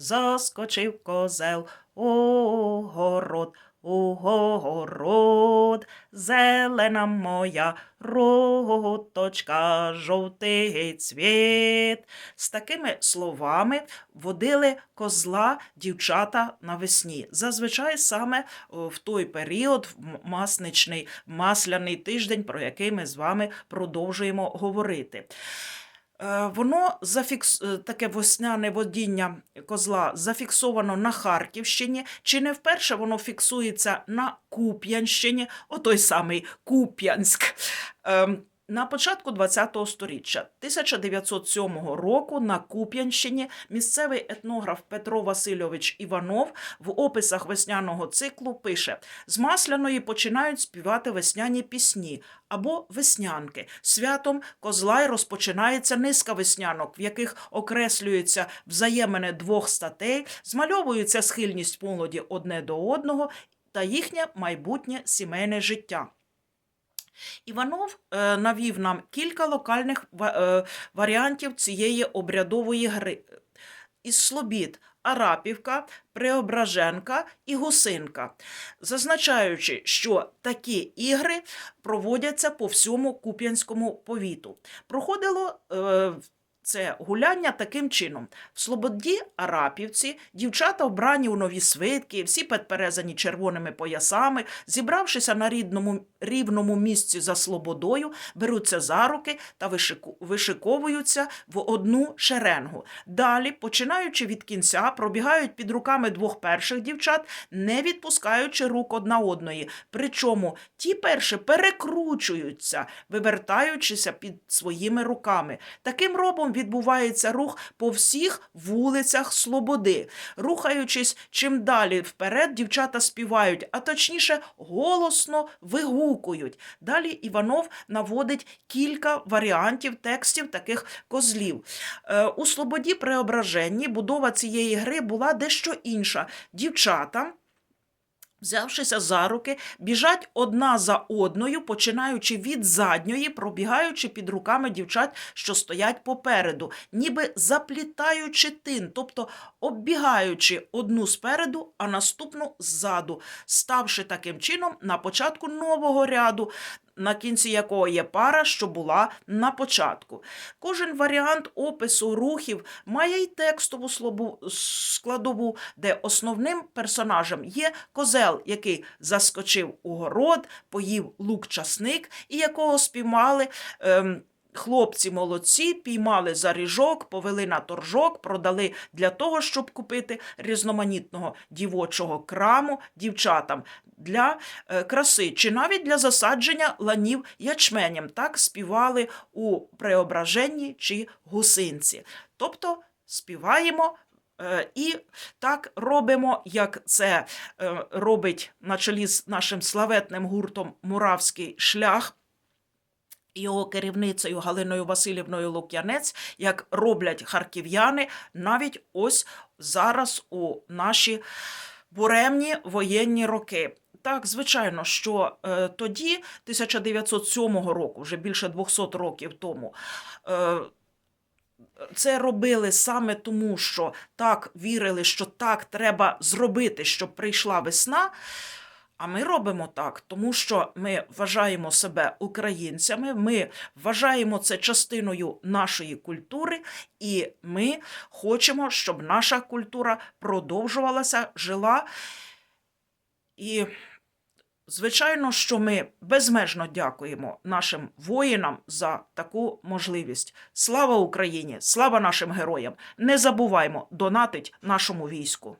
заскочив козел у город, у город, зелена моя роточка, жовтий цвіт. З такими словами водили козла дівчата навесні. Зазвичай саме в той період, в масничний, масляний тиждень, про який ми з вами продовжуємо говорити. Е, Воно зафікс... е, таке весняне водіння козла зафіксовано на Харківщині. Чи не вперше воно фіксується на Куп'янщині, отой самий Куп'янськ. На початку ХХ століття, 1907 року, на Куп'янщині місцевий етнограф Петро Васильович Іванов в описах весняного циклу пише: з масляної починають співати весняні пісні або веснянки. Святом Козлай розпочинається низка веснянок, в яких окреслюються взаємини двох статей, змальовується схильність молоді одне до одного та їхнє майбутнє сімейне життя. Іванов е, навів нам кілька локальних е, варіантів цієї обрядової гри. Із Слобід Арапівка, Преображенка і Гусинка, зазначаючи, що такі ігри проводяться по всьому Куп'янському повіту. Проходило е, це гуляння таким чином. В Слободі Арапівці дівчата вбрані у нові свитки, всі підперезані червоними поясами, зібравшися на рідному, рівному місці за Слободою, беруться за руки та вишиковуються в одну шеренгу. Далі, починаючи від кінця, пробігають під руками двох перших дівчат, не відпускаючи рук одна одної. Причому ті перші перекручуються, вивертаючися під своїми руками. Таким робом відбувається рух по всіх вулицях Слободи. Рухаючись чим далі вперед, дівчата співають, а точніше голосно вигукують. Далі Іванов наводить кілька варіантів текстів таких козлів. Е, У Слободі Преображенні будова цієї гри була дещо інша. Дівчата. Взявшися за руки, біжать одна за одною, починаючи від задньої, пробігаючи під руками дівчат, що стоять попереду, ніби заплітаючи тин, тобто оббігаючи одну спереду, а наступну ззаду, ставши таким чином на початку нового ряду, на кінці якого є пара, що була на початку. Кожен варіант опису рухів має й текстову складову, де основним персонажем є козел, який заскочив у город, поїв лук-часник, і якого спіймали. Ем, Хлопці молодці піймали за ріжок, повели на торжок, продали для того, щоб купити різноманітного дівочого краму дівчатам для е, краси, чи навіть для засадження ланів ячменем. Так співали у преображенні чи гусинці. Тобто співаємо. е, І так робимо, як це е, робить на чолі з нашим славетним гуртом Муравський шлях. Його керівницею Галиною Васильівною Лук'янець, як роблять харків'яни навіть ось зараз у наші буремні воєнні роки. Так, звичайно, що е, тоді, 1907 року, вже більше 200 років тому, е, це робили саме тому, що так вірили, що так треба зробити, щоб прийшла весна. А ми робимо так, тому що ми вважаємо себе українцями, ми вважаємо це частиною нашої культури, і ми хочемо, щоб наша культура продовжувалася, жила. І, звичайно, що ми безмежно дякуємо нашим воїнам за таку можливість. Слава Україні! Слава нашим героям! Не забуваймо донатить нашому війську.